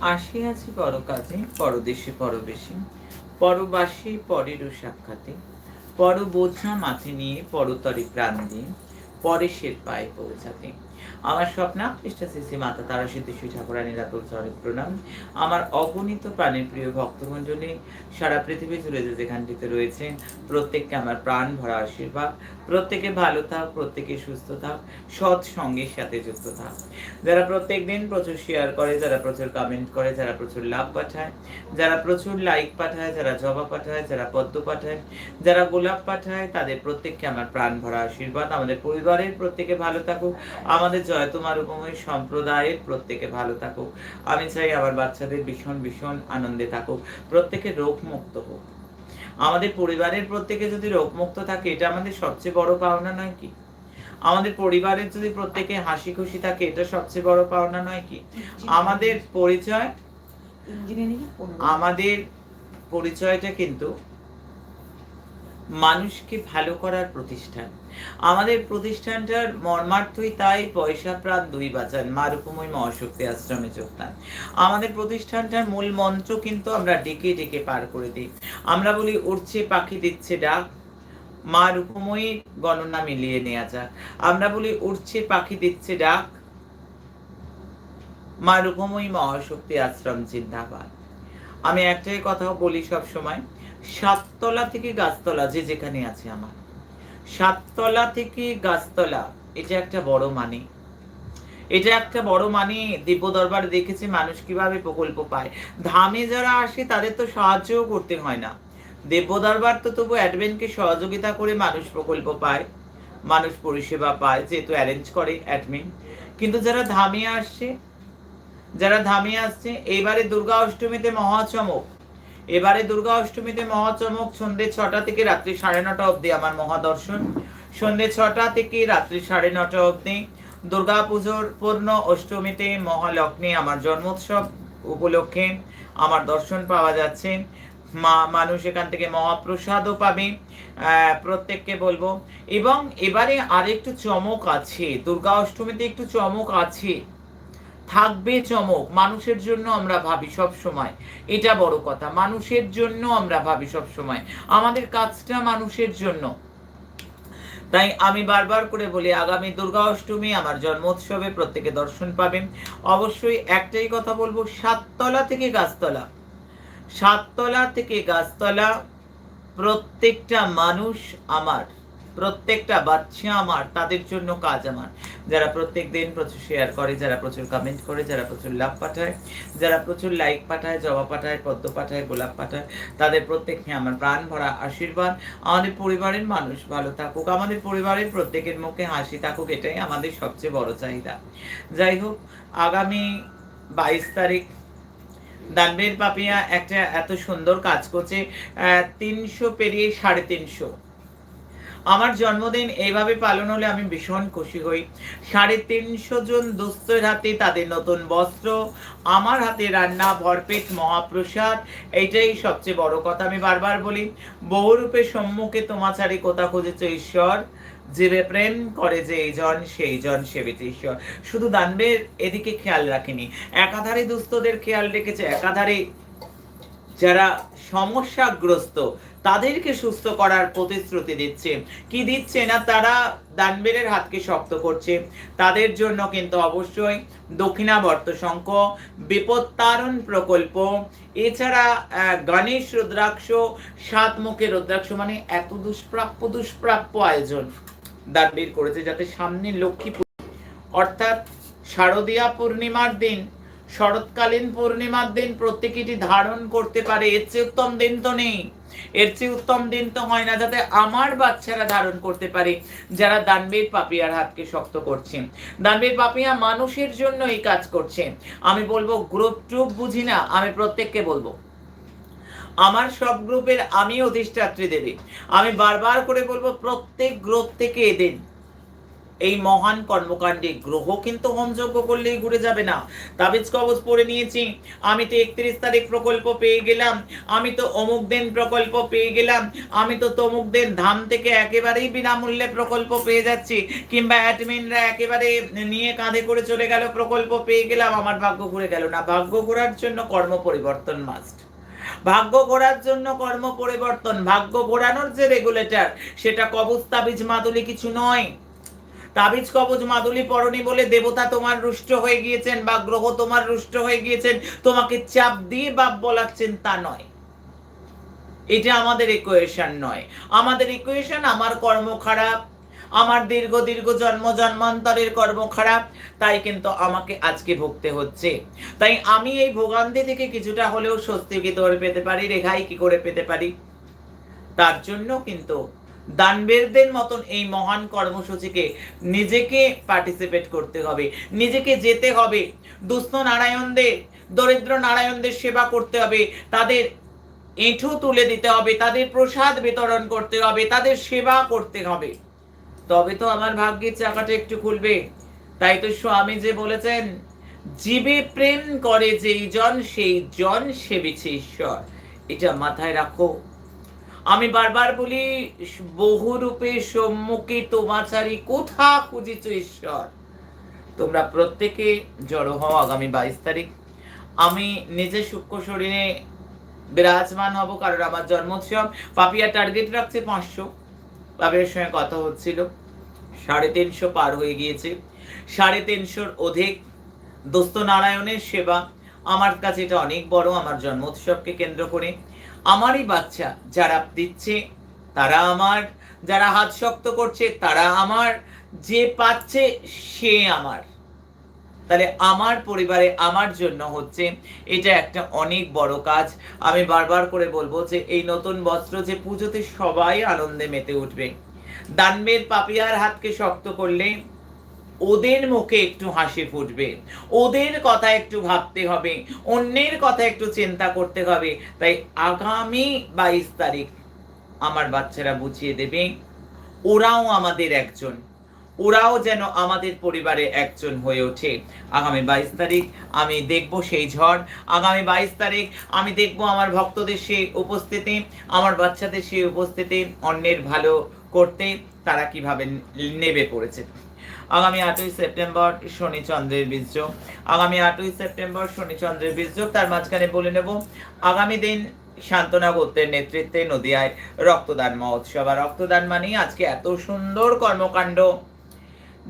আসিয়াছি বড় কাজে পরদেশে পরবেশে, পরবাসে পরেরও সাক্ষাতে পর বোঝা মাথে নিয়ে পরতরে প্রাণ দিয়ে পরেশের পায়ে পৌঁছাতে। আমার স্বপ্না কৃষ্ণ শ্রী মাতা তারা সিদ্ধি শ্রী ঠাকুরানীর আতুল চরে প্রণাম। আমার অগণিত প্রাণের প্রিয় ভক্তমণ্ডলী সারা পৃথিবী জুড়ে যে যেখানটিতে রয়েছে, প্রত্যেককে আমার প্রাণ ভরা আশীর্বাদ, প্রত্যেকে ভালো থাক, প্রত্যেকে সুস্থ থাক, সৎ সঙ্গের সাথে যুক্ত থাক। যারা প্রত্যেক দিন প্রচুর শেয়ার করে, যারা প্রচুর কমেন্ট করে, যারা প্রচুর লাভ পাঠায়, যারা প্রচুর লাইক পাঠায়, যারা জবা পাঠায়, যারা পদ্ম পাঠায়, যারা গোলাপ পাঠায়, তাদের প্রত্যেককে আমার প্রাণ ভরা আশীর্বাদ। আমাদের পরিবারের প্রত্যেকে ভালো থাকুক, আমাদের জয় তোমার উপময় সম্প্রদায়ের প্রত্যেকে ভালো থাকুক। আমি চাই আমার বাচ্চাদের ভীষণ ভীষণ আনন্দে থাকুক প্রত্যেকে রোগ মুক্ত হোক। আমাদের পরিবারের প্রত্যেকে যদি রোগমুক্ত থাকে এটা আমাদের সবচেয়ে বড় পাওনা নয় কি? আমাদের পরিবারের যদি প্রত্যেকে হাসি খুশি থাকে এটা সবচেয়ে বড় পাওনা নয় কি? আমাদের পরিচয় আমাদের পরিচয়টা কিন্তু মানুষকে ভালো করার প্রতিষ্ঠান। আমাদের প্রতিষ্ঠানটার মর্মার্থই তাই পয়সা প্রাণ দুই বাঁচান মা রূপময় মহাশক্তি আশ্রমে যোগদান আমাদের প্রতিষ্ঠানটার মূল মন্ত্র কিন্তু আমরা ডেকে ডেকে পার করে দিই। আমরা বলি, উড়ছে, পাখি দিচ্ছে, ডাক। মা রূপময়ী গণনা মিলিয়ে নেওয়া যাক। আমরা বলি, উড়ছে, পাখি দিচ্ছে, ডাক। মা রূপময়ী মহাশক্তি আশ্রম, জিন্দাবাদ। আমি একটাই কথাও বলি সব সময় সাততলা থেকে গাছতলা, যে যেখানে আছে আমার। সাততলা থেকে গাছতলা, এটা একটা বড় মানে। এটা একটা বড় মানে দিব্য দরবার দেখেছে মানুষ কীভাবে প্রকল্প পায়। ধামে যারা আসে, তাদের তো সাহায্যও করতে হয় না। দেব্য দরবার তো তবু অ্যাডমিনকে সহযোগিতা করে মানুষ প্রকল্প পায়, মানুষ পরিষেবা পায়, যেহেতু অ্যারেঞ্জ করে অ্যাডমিন কিন্তু যারা ধামে আসছে, যারা ধামে আসছে, এবারে দুর্গা অষ্টমীতে মহাচমক। এবারে দুর্গা অষ্টমীতে মহাচমক সন্ধ্যে ছটা থেকে রাত্রি সাড়ে নটা অবধি আমার মহাদর্শন। সন্ধ্যে ছটা থেকে রাত্রি সাড়ে নটা অবধি দুর্গা পুজোর পূর্ণ অষ্টমীতে মহালগ্নে আমার জন্মোৎসব উপলক্ষে আমার দর্শন পাওয়া যাচ্ছে। মা মানুষ এখান থেকে মহাপ্রসাদও পাবে প্রত্যেককে বলব। এবং এবারে আরেকটু চমক আছে, দুর্গা অষ্টমীতে একটু চমক আছে। থাকবে চমক, মানুষের জন্য আমরা ভাবি সব সময়। এটা বড় কথা, মানুষের জন্য আমরা ভাবি সব সময়। আমাদের কাজটা মানুষের জন্য। তাই আমি বারবার করে বলি, আগামী দুর্গা অষ্টমী আমার জন্মোৎসবে প্রত্যেকে দর্শন পাবেন। অবশ্যই একটাই কথা বলব, সাততলা থেকে গাছতলা। সাততলা থেকে গাছতলা প্রত্যেকটা মানুষ আমার। প্রত্যেকটা বাচ্চা আমার, তাদের জন্য কাজ আমার। যারা প্রত্যেক দিন প্রচুর শেয়ার করে, যারা প্রচুর কমেন্ট করে, যারা প্রচুর লাভ পাঠায়, যারা প্রচুর লাইক পাঠায়, জবা পাঠায়, পদ্ম পাঠায়, গোলাপ পাঠায়, তাদের প্রত্যেককে আমার প্রাণ ভরা আশীর্বাদ। আমাদের পরিবারের মানুষ ভালো থাকুক, আমাদের পরিবারের প্রত্যেকের মুখে হাসি থাকুক, এটাই আমাদের সবচেয়ে বড় চাহিদা। যাই হোক, আগামী বাইশ তারিখ দানবের পাপিয়া একটা এত সুন্দর কাজ করছে তিনশো পেরিয়ে সাড়ে তিনশো। আমার জন্মদিন এইভাবে পালন হলে আমি ভীষণ খুশি হই। সাড়ে তিনশো জন দুস্থের হাতে তাদের নতুন বস্ত্র, আমার হাতে রান্না, ভরপেট, মহাপ্রসাদ, এইটাই সবচেয়ে বড় কথা। আমি বারবার বলি, বহুরূপে সম্মুখে তোমাচারি কোথা খুঁজেছ ঈশ্বর? জীবে প্রেম করে যে এই জন, সেই জন সেবিত ঈশ্বর। শুধু দানবের এদিকে খেয়াল রাখেনি। একাধারে দুস্থদের খেয়াল রেখেছে, একাধারে যারা সমস্যাগ্রস্ত তাদেরকে সুস্থ করার প্রতিশ্রুতি দিচ্ছে। কি দিচ্ছে না তারা দানবেরের হাতকে শক্ত করছে। তাদের জন্য কিন্তু অবশ্যই দক্ষিণাবর্ত শঙ্খ বিপত্তারণ প্রকল্প, এছাড়া গণেশ রুদ্রাক্ষ, সাত মুখের রুদ্রাক্ষ মানে এত দুষ্প্রাপ্য দুষ্প্রাপ্য আয়োজন দানবীর করেছে যাতে সামনে লক্ষ্মী অর্থাৎ শারদীয়া পূর্ণিমার দিন, শরৎকালীন পূর্ণিমার দিন প্রত্যেকেটি ধারণ করতে পারে। এর চেয়ে উত্তম দিন তো নেই। এর চেয়ে উত্তম দিন তো হয় না যাতে আমার বাচ্চারা ধারণ করতে পারে, যারা দানবীর পাপিয়ার হাতকে শক্ত করছে। দানবীর পাপিয়া মানুষের জন্য এই কাজ করছে। আমি বলব গ্রুপ ট্রুপ বুঝি না, আমি প্রত্যেককে বলব। আমার সব গ্রুপের আমি অধিষ্ঠাত্রী দেবী। আমি বারবার করে বলব প্রত্যেক গ্রুপ থেকে এদিন। এই মহান কর্মকাণ্ডে গ্রহ কিন্তু হোমযজ্ঞ করলেই ঘুরে যাবে না। তাবিজ কবজ পড়ে নিয়েছি। আমি তো একত্রিশ তারিখ প্রকল্প পেয়ে গেলাম। আমি তো অমুক দিন প্রকল্প পেয়ে গেলাম। আমি তো তমুক দিন ধাম থেকে একেবারেই বিনামূল্যে প্রকল্প পেয়ে যাচ্ছি। কিংবা অ্যাডমিনরা একেবারে নিয়ে কাঁধে করে চলে গেল, প্রকল্প পেয়ে গেলাম। আমার ভাগ্য ঘুরে গেল না। ভাগ্য ঘোরার জন্য কর্ম পরিবর্তন মাস্ট ভাগ্য ঘোরার জন্য কর্ম পরিবর্তন। ভাগ্য ঘোরানোর যে রেগুলেটর সেটা কবজ তাবিজ, মাদুলি কিছু নয়। তাবিজ কবজ মাদুলি পরনি বলে দেবতা তোমার রুষ্ট হয়ে গিয়েছেন বা গ্রহ তোমার রুষ্ট হয়ে গিয়েছেন, তোমাকে চাপ দিয়ে বাপ বলাচ্ছেন তা নয়। এটা আমাদের ইকুয়েশন নয়। আমাদের ইকুয়েশন আমার কর্ম খারাপ, আমার দীর্ঘ দীর্ঘ জন্ম জন্মান্তরের কর্ম খারাপ, তাই কিন্তু আমাকে আজকে ভুগতে হচ্ছে। তাই আমি এই ভোগান্তি থেকে কিছুটা হলেও স্বস্তি কি করে পেতে পারি রেখাই কি করে পেতে পারি? তার জন্য কিন্তু দানবেরদের মতন এই মহান কর্মসূচিকে নিজেকে পার্টিসিপেট করতে হবে, নিজেকে যেতে হবে। দুস্থ নারায়ণদের, দরিদ্র নারায়ণদের সেবা করতে হবে, তাদের এঁঠো তুলে দিতে হবে, তাদের প্রসাদ বিতরণ করতে হবে, তাদের সেবা করতে হবে। তবে তো আমার ভাগ্যের চাকাটা একটু খুলবে। তাই তো স্বামী যে বলেছেন, জীবে প্রেম করে যেই জন, সেই জন সেবিছে ঈশ্বর। এটা মাথায় রাখো। আমি বারবার বলি, বহু রূপে সম্মুখে তোমাচারি কোথা খুঁজিছ ঈশ্বর? তোমরা প্রত্যেকে জড়ো হও আগামী বাইশ তারিখ। আমি নিজে সূক্ষ্ম শরীরে বিরাজমান হব, কারণ আমার জন্মোৎসব পাপিয়া টার্গেট রাখছে পাঁচশো। পাপিয়ার সঙ্গে কথা হচ্ছিল। সাড়ে তিনশো পার হয়ে গিয়েছে। সাড়ে তিনশোর অধিক দোস্ত নারায়ণের সেবা। আমার কাছে এটা অনেক বড়, আমার জন্মোৎসবকে কেন্দ্র করে। আমারই বাচ্চা, যারা দিচ্ছে, তারা আমার। যারা হাত শক্ত করছে, তারা আমার। যে পাচ্ছে, সে আমার। তাহলে আমার পরিবারে আমার জন্য হচ্ছে, এটা একটা অনেক বড় কাজ। আমি বারবার করে বলব যে, এই নতুন বস্ত্র যে পুজোতে সবাই আনন্দে মেতে উঠবে। দানবের পাপিয়ার হাতকে শক্ত করলে ওদের মুখে একটু হাসি ফুটবে, ওদের কথা একটু ভাবতে হবে, অন্যের কথা একটু চিন্তা করতে হবে। তাই আগামী বাইশ তারিখ আমার বাচ্চারা বুঝিয়ে দেবে, ওরাও আমাদের একজন, ওরাও যেন আমাদের পরিবারে একজন হয়ে ওঠে। আগামী বাইশ তারিখ আমি দেখব সেই ঝড়, আগামী বাইশ তারিখ আমি দেখব আমার ভক্তদের সেই উপস্থিতি, আমার বাচ্চাদের সেই উপস্থিতি অন্যের ভালো করতে তারা কীভাবে নেবে পড়েছে। আগামী আটই সেপ্টেম্বর শনি চন্দ্রের বীজযোগ। আগামী আটই সেপ্টেম্বর শনি চন্দ্রের বীজযোগ, তার মাঝখানে বলে নেব, আগামী দিন শান্তনা গোত্রের নেতৃত্বে নদিয়ায় রক্তদান মহোৎসব। আর রক্তদান মানেই আজকে এত সুন্দর কর্মকাণ্ড,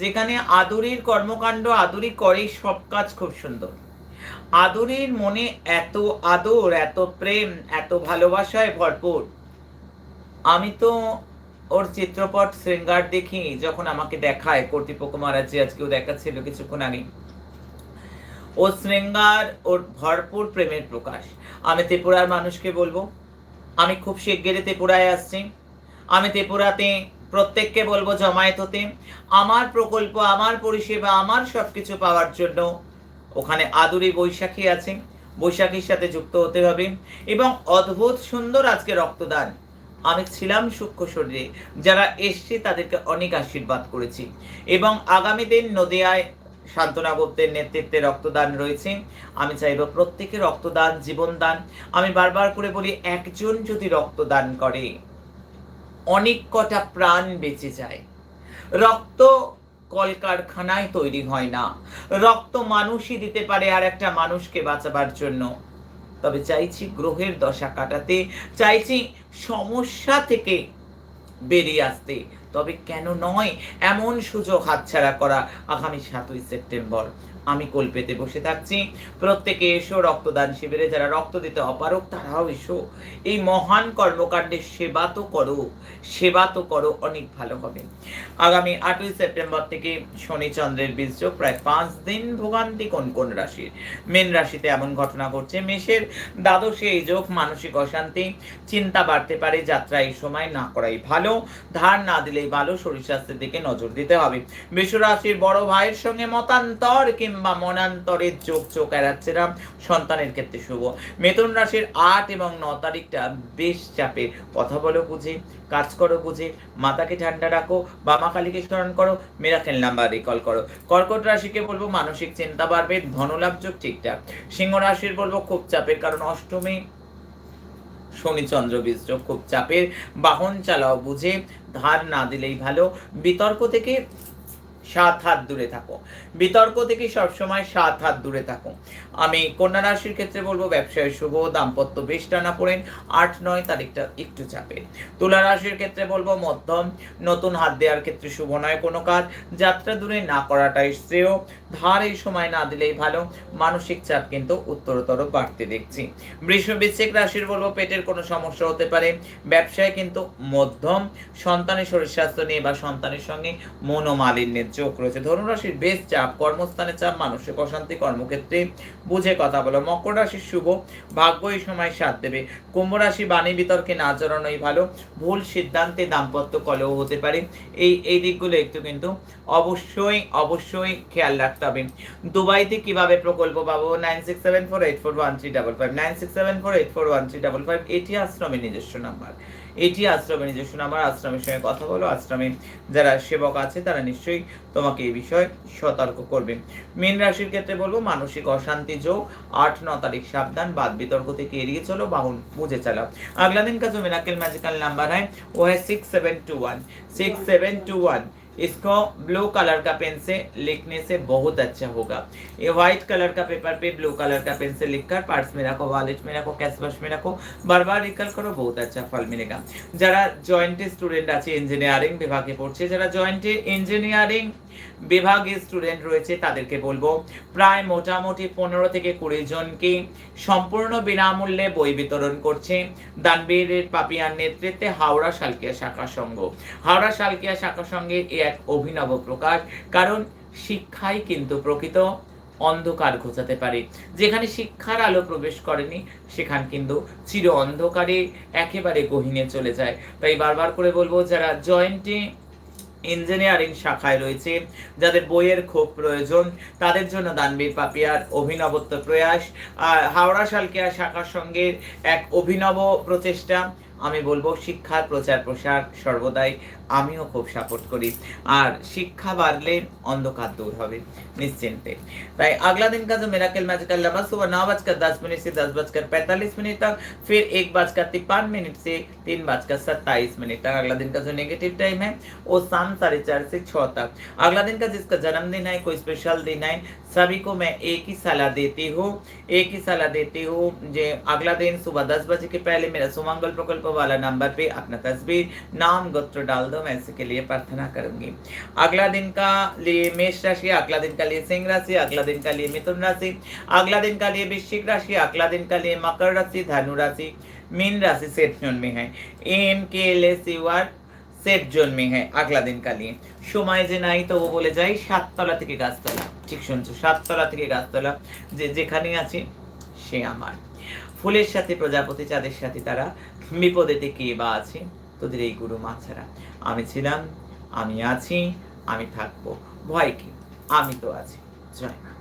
যেখানে আদুরির কর্মকাণ্ড, আদুরি করে সব কাজ খুব সুন্দর। আদুরির মনে এত আদর, এত প্রেম, এত ভালোবাসায় ভরপুর। আমি তো ওর চিত্রপট শৃঙ্গার দেখি, যখন আমাকে দেখায়। কর্তৃপক্ষ মহারাজ আজকেও দেখাচ্ছিল কিছুক্ষণ আগে। ও শৃঙ্গার, ওর ভরপুর প্রেমের প্রকাশ। আমি ত্রিপুরার মানুষকে বলব, আমি খুব শিগগিরই ত্রিপুরায় আসছি। আমি ত্রিপুরাতে প্রত্যেককে বলব, জমায়েত হতে। আমার প্রকল্প, আমার পরিষেবা, আমার সবকিছু পাওয়ার জন্য ওখানে আদুরি বৈশাখী আছে। বৈশাখীর সাথে যুক্ত হতে হবে। এবং অদ্ভুত সুন্দর আজকে রক্তদান। আমি ছিলাম সূক্ষ্ম শরীরে, যারা এসছে তাদেরকে অনেক আশীর্বাদ করেছি। এবং আগামী দিন নদিয়ায় সান্ত্বনা গুপ্তের নেতৃত্বে রক্তদান রয়েছে। আমি চাইব প্রত্যেকে রক্তদান, জীবনদান। আমি বারবার করে বলি, একজন যদি রক্তদান করে, অনেক কটা প্রাণ বেঁচে যায়। রক্ত কলকারখানায় তৈরি হয় না। রক্ত মানুষই দিতে পারে আর একটা মানুষকে বাঁচাবার জন্য। তবে চাইছি গ্রহের দশা কাটাতে, চাইছি সমস্যা থেকে বেরিয়ে আসতে। তবে কেন নয়, এমন সুযোগ হাতছাড়া করা আগামী সাতই সেপ্টেম্বর। আমি কল্পেতে বসে থাকছি। প্রত্যেকে এসো, রক্তদান শিবিরে যারা রক্ত দিতে অপারক তারাও এসো। এই মহান কর্মকাণ্ডের সেবা তো করো, সেবা তো করো, অনেক ভালো হবে। আগামী আটই সেপ্টেম্বর থেকে শনি চন্দ্রের বীজযোগ, প্রায় পাঁচ দিন ভোগান্তি কোন কোন রাশির? মেন রাশিতে এমন ঘটনা ঘটছে, মেষের দ্বাদশে এই যোগ মানসিক অশান্তি, চিন্তা বাড়তে পারে, যাত্রা এই সময় না করাই ভালো, ধার না দিলেই ভালো, শরীর স্বাস্থ্যের দিকে নজর দিতে হবে। বিশ্বরাশির বড় ভাইয়ের সঙ্গে মতান্তর কিংবা মনান্তরের চোখ চোখ এড়াচ্ছে না। সন্তানের ক্ষেত্রে শুভ। মিথুন রাশির আট এবং ন তারিখটা বেশ চাপের। কথা বলো বুঝে, কাজ করো বুঝে, মাতাকে ঠান্ডা রাখো বা মা কালীকে স্মরণ করো, মেরাকেল নাম্বার রিকল করো। কর্কট রাশিকে বলব মানসিক চিন্তা বাড়বে ধনলাভ যোগ ঠিকঠাক। সিংহ রাশির বলব খুব চাপের, কারণ অষ্টমী শনি চন্দ্র বীজ খুব চাপের। বাহন চালাও বুঝে, ধার না দিলেই ভালো। বিতর্ক থেকে সাত হাত দূরে থাকো। বিতর্ক থেকে সবসময় সাত হাত দূরে থাকো। আমি কন্যা রাশির ক্ষেত্রে বলব, ব্যবসায় শুভ, দাম্পত্য বেশ টানা পড়েন। আট, নয় তারিখটা একটু চাপে। তুলা রাশির ক্ষেত্রে বলব, মধ্যম, নতুন হাত দেওয়ার ক্ষেত্রে শুভ নয় কোনো কাজ। যাত্রা দূরে না করাটাই শ্রেয়। ধার এই সময় না দিলেই ভালো। মানসিক চাপ কিন্তু উত্তরতর বাড়তে দেখছি। বৃষ রাশির বলব, পেটের কোনো সমস্যা হতে পারে। ব্যবসায় কিন্তু মধ্যম। সন্তানের শরীর স্বাস্থ্য নিয়ে বা সন্তানের সঙ্গে মনোমালিন্যের যোগ রয়েছে। ধনুরাশির বেশ চাপ। কর্মস্থানে চাপ, মানসিক অশান্তি, কর্মক্ষেত্রে বুঝে কথা বলো। মকর রাশির শুভ ভাগ্য এই সময় সাথ দেবে। কুম্ভ রাশি বাণী বিতর্কে না জড়ানোই ভালো। ভুল সিদ্ধান্তে দাম্পত্য কলহ হতে পারে। এই এই দিকগুলো একটু কিন্তু অবশ্যই অবশ্যই খেয়াল রাখতে হবে। দুবাইতে কীভাবে প্রকল্প পাবো? Nine six seven four eight four one three double five. Nine six seven four eight four one three double five. এটি আশ্রমের নিজস্ব নাম্বার। এটি আশ্রমের নিজস্ব আমার আশ্রমের সঙ্গে কথা বলো, আশ্রমে যারা সেবক আছে তারা নিশ্চয়ই তোমাকে এই বিষয়ে সতর্ক করবে। মীন রাশির ক্ষেত্রে বলব, মানসিক অশান্তি, যোগ, আট, ন তারিখ সাবধান, বাদ বিতর্ক থেকে এড়িয়ে চলো, বাহন বুঝে চালাও। আগলা দিন কাজ মিনাকেল ম্যাজিক্যাল নাম্বার হয় ও হ্যাঁ six seven two one six seven two one इसको ब्लू कलर का पेन से लिखने से बहुत अच्छा होगा ये व्हाइट कलर का पेपर पे ब्लू कलर का पेन से लिखकर पार्ट्स में रखो वॉलेट में रखो कैश बॉक्स में रखो बार बार रिकल करो बहुत अच्छा फल मिलेगा যারা জয়েন্টে স্টুডেন্ট আছে ইঞ্জিনিয়ারিং বিভাগে পড়ছে যারা জয়েন্টে ইঞ্জিনিয়ারিং বিভাগে স্টুডেন্ট রয়েছে তাদেরকে বলব। প্রায় মোটামুটি পনেরো থেকে কুড়ি জনকে সম্পূর্ণ বিনামূল্যে বই বিতরণ করছে দানবীরের পাপিয়ার নেতৃত্বে হাওড়া শালকিয়া শাখা সংঘ। হাওড়া শালকিয়া শাখা সংঘের এ এক অভিনব প্রকাশ, কারণ শিক্ষাই কিন্তু প্রকৃত অন্ধকার ঘোচাতে পারে। যেখানে শিক্ষার আলো প্রবেশ করেনি, সেখান কিন্তু চির অন্ধকারে একেবারে গহীনে চলে যায়। তাই বারবার করে বলব, যারা জয়েন্টে ইঞ্জিনিয়ারিং শাখায় রয়েছে, যাদের বইয়ের খুব প্রয়োজন। তাদের জন্য দানবীর পাপিয়ার অভিনবত্ব প্রয়াস। আর হাওড়া সালকিয়া শাখার সঙ্গে এক অভিনব প্রচেষ্টা আমি বলবো শিক্ষার প্রচার প্রসার সর্বদাই আমিও খুব সাপোর্ট করি আর শিক্ষা বাড়লে অন্ধকার দূর হবে निश्चिंते ताई अगला दिन का जो मेराकल मैजिकल लम्बा सुबह नौ बजकर दस मिनट से दस बजकर पैंतालीस मिनट तक फिर एक बजकर तिप्पान मिनट से तीन बजकर सत्ताईस मिनट तक अगला दिन का जो नेगेटिव टाइम है वो शाम साढ़े चार से छः तक अगला दिन का जिसका जन्मदिन है कोई स्पेशल दिन है सभी को मैं एक ही सलाह देती हूँ एक ही सलाह देती हूँ जे अगला दिन सुबह दस बजे के पहले मेरा सुमंगल प्रकल्प वाला नंबर पे अपना तस्वीर नाम गोत्र डाल दो मैं इसके लिए प्रार्थना करूंगी अगला दिन का लिए मेष राशि अगला दिन का लिए सिंह राशि अगला दिन का लिए मिथुन राशि अगला दिन का लिए वृश्चिक राशि अगला दिन का लिए मकर राशि धनु राशि मीन राशि सेठ जोन में है M K L S U R safe zone মে হ্যাঁ আগলা দিন কালিয়ে সময় যে নাই তো ও বলে যাই সাততলা থেকে গাছতলা ঠিক শুনছো সাততলা থেকে গাছতলা যে যেখানে আছে, সে আমার। ফুলের সাথে, প্রজাপতি চাঁদের সাথে তারা বিপদেতে কে বা আছে, তোদের এই গুরু মা ছাড়া। আমি ছিলাম, আমি আছি, আমি থাকব। ভয় কি? আমি তো আছি। জয়। মা।